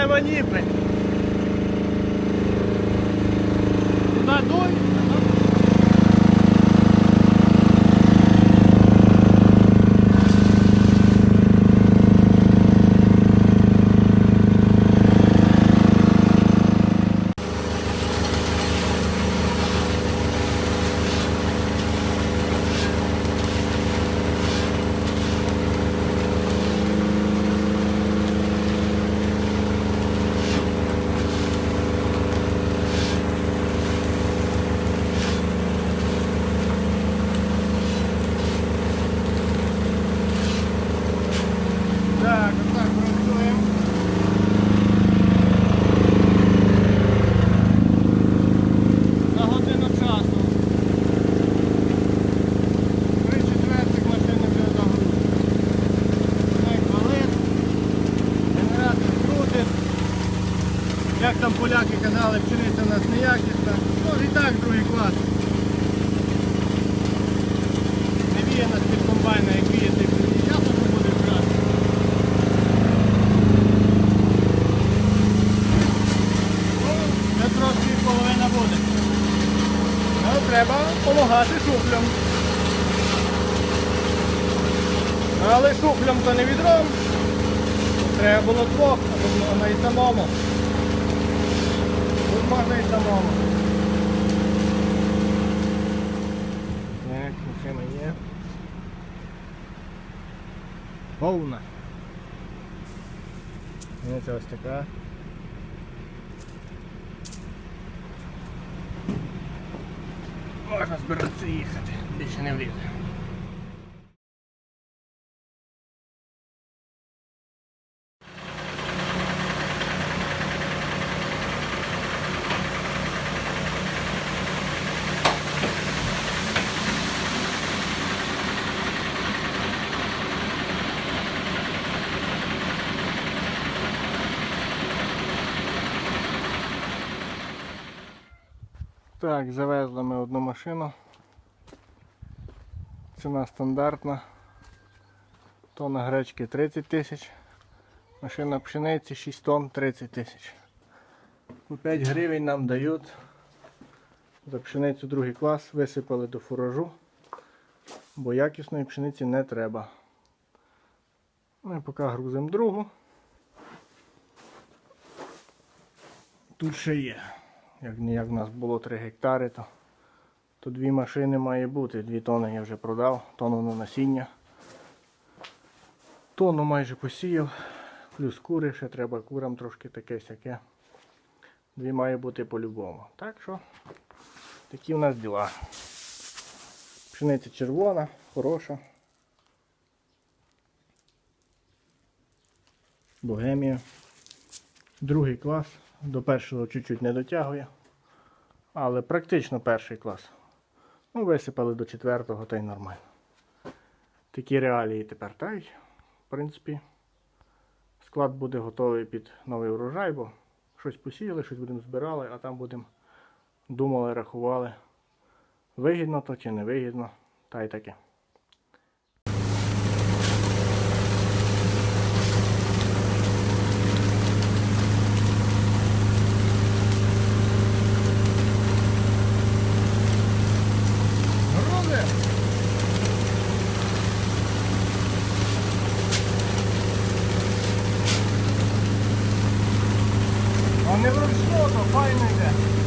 не мені. Так, отак працюємо. За годину часу. Три четвертих машини вже загрузили. Не хвалить. Генератор крутить. Як там поляки казали, пшениця у нас неякісна. Може і так другий клас. Не віє нас під комбайна, як віє, типу, я тут буде краще. Це трошки половина буде. Ну, треба допомагати шуфлям. Але шуфлям то не відром. Треба було двох, а можна і самому. Тут можна і самому. Так, машина є. Повна. Це ось така. Можна збиратися їхати, більше не влізе. Так, завезли ми одну машину. Ціна стандартна. Тонна гречки 30 тисяч. Машина пшениці 6 тонн 30 тисяч. По 5 гривень нам дають за пшеницю другий клас, висипали до фуражу, бо якісної пшениці не треба. Ну і поки грузимо другу. Тут ще є. Як ніяк в нас було 3 гектари, то, то дві машини має бути. Дві тони я вже продав, тонну на насіння. Тонну майже посіяв, плюс кури, ще треба курам трошки таке сяке. Дві має бути по-любому. Так що такі в нас діла. Пшениця червона, хороша. Богемія. Другий клас. До першого чуть-чуть не дотягує. Але практично перший клас. Ну, висипали до четвертого, та й нормально. Такі реалії тепер та й, в принципі, склад буде готовий під новий урожай, бо щось посіяли, щось будемо збирали, а там будемо думали, рахували, вигідно то чи не вигідно, та й таке. Грузи! А не вручну, то файно йде.